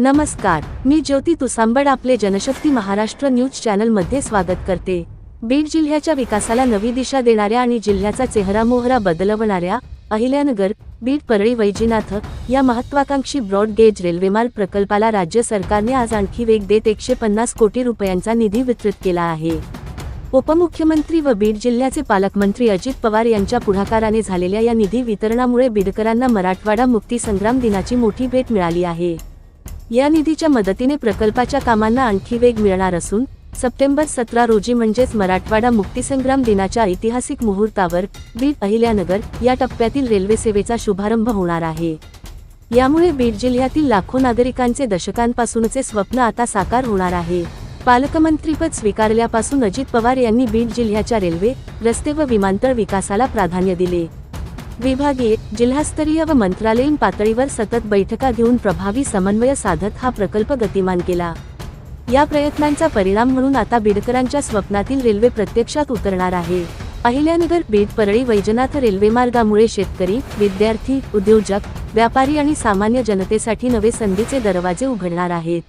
नमस्कार मी ज्योती तुसांबड आपले जनशक्ती महाराष्ट्र न्यूज चॅनलमध्ये स्वागत करते. बीड जिल्ह्याच्या विकासाला नवी दिशा देणाऱ्या आणि जिल्ह्याचा चेहरा मोहरा बदलवणाऱ्या अहिल्यानगर बीड परळी वैजीनाथ या महत्वाकांक्षी ब्रॉड गेज रेल्वेमार्ग प्रकल्पाला राज्य सरकारने आज आणखी वेग देत एकशे पन्नास कोटी रुपयांचा निधी वितरित केला आहे. उपमुख्यमंत्री व बीड जिल्ह्याचे पालकमंत्री अजित पवार यांच्या पुढाकाराने झालेल्या या निधी वितरणामुळे बीडकरांना मराठवाडा मुक्ती संग्राम दिनाची मोठी भेट मिळाली आहे. या निधीच्या मदतीने प्रकल्पाच्या कामांना आणखी वेग मिळणार असून सप्टेंबर सतरा रोजी म्हणजेच मराठवाडा मुक्तीसंग्राम दिनाच्या ऐतिहासिक मुहूर्तावर बीड अहिल्यानगर या टप्प्यातील रेल्वे सेवेचा शुभारंभ होणार आहे. यामुळे बीड जिल्ह्यातील लाखो नागरिकांचे दशकांपासूनचे स्वप्न आता साकार होणार आहे. पालकमंत्रीपद स्वीकारल्यापासून अजित पवार यांनी बीड जिल्ह्याच्या रेल्वे रस्ते व विमानतळ विकासाला प्राधान्य दिले. विभागीय जिल्हास्तरीय व मंत्रालयीन पातळीवर सतत बैठका घेऊन प्रभावी समन्वय साधत हा प्रकल्प गतिमान केला. या प्रयत्नांचा परिणाम म्हणून आता बीडकरांच्या स्वप्नातील रेल्वे प्रत्यक्षात उतरणार आहे. अहिल्यानगर बीड परळी वैजनाथ रेल्वेमार्गामुळे शेतकरी विद्यार्थी उद्योजक व्यापारी आणि सामान्य जनतेसाठी नवे संधीचे दरवाजे उघडणार आहेत.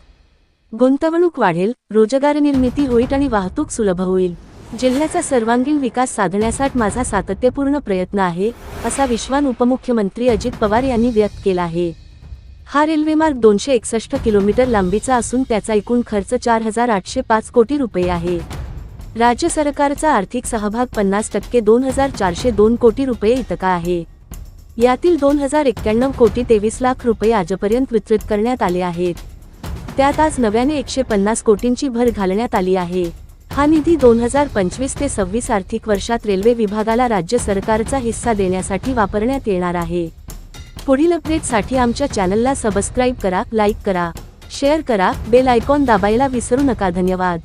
गुंतवणूक वाढेल रोजगार निर्मिती होईल आणि वाहतूक सुलभ होईल. जिल्ह्याचा सर्वांगीण विकास साधण्यासाठी माझा सातत्यपूर्ण प्रयत्न आहे असा विश्वान उपमुख्यमंत्री अजित पवार यांनी व्यक्त केला आहे. हा रेल्वेमार्ग दोनशे एकसष्ट किलोमीटर लांबीचा असून त्याचा एकूण खर्च चार हजार आठशे पाच कोटी रुपये आहे. राज्य सरकारचा आर्थिक सहभाग पन्नास टक्के दोन हजार चारशे दोन कोटी रुपये इतका आहे. यातील दोन हजार एक्क्याण्णव कोटी तेवीस लाख रुपये आजपर्यंत वितरित करण्यात आले आहेत. त्यात आज नव्याने एकशे पन्नास कोटींची भर घालण्यात आली आहे. हा निधी दोन हजार पंचवीस ते सव्वीस आर्थिक वर्षात रेल्वे विभागाला राज्य सरकारचा हिस्सा देण्यासाठी वापरण्यात येणार आहे. पुढील अपडेटसाठी आमच्या चॅनलला सबस्क्राईब करा लाईक करा शेअर करा बेल आयकॉन दाबायला विसरू नका. धन्यवाद.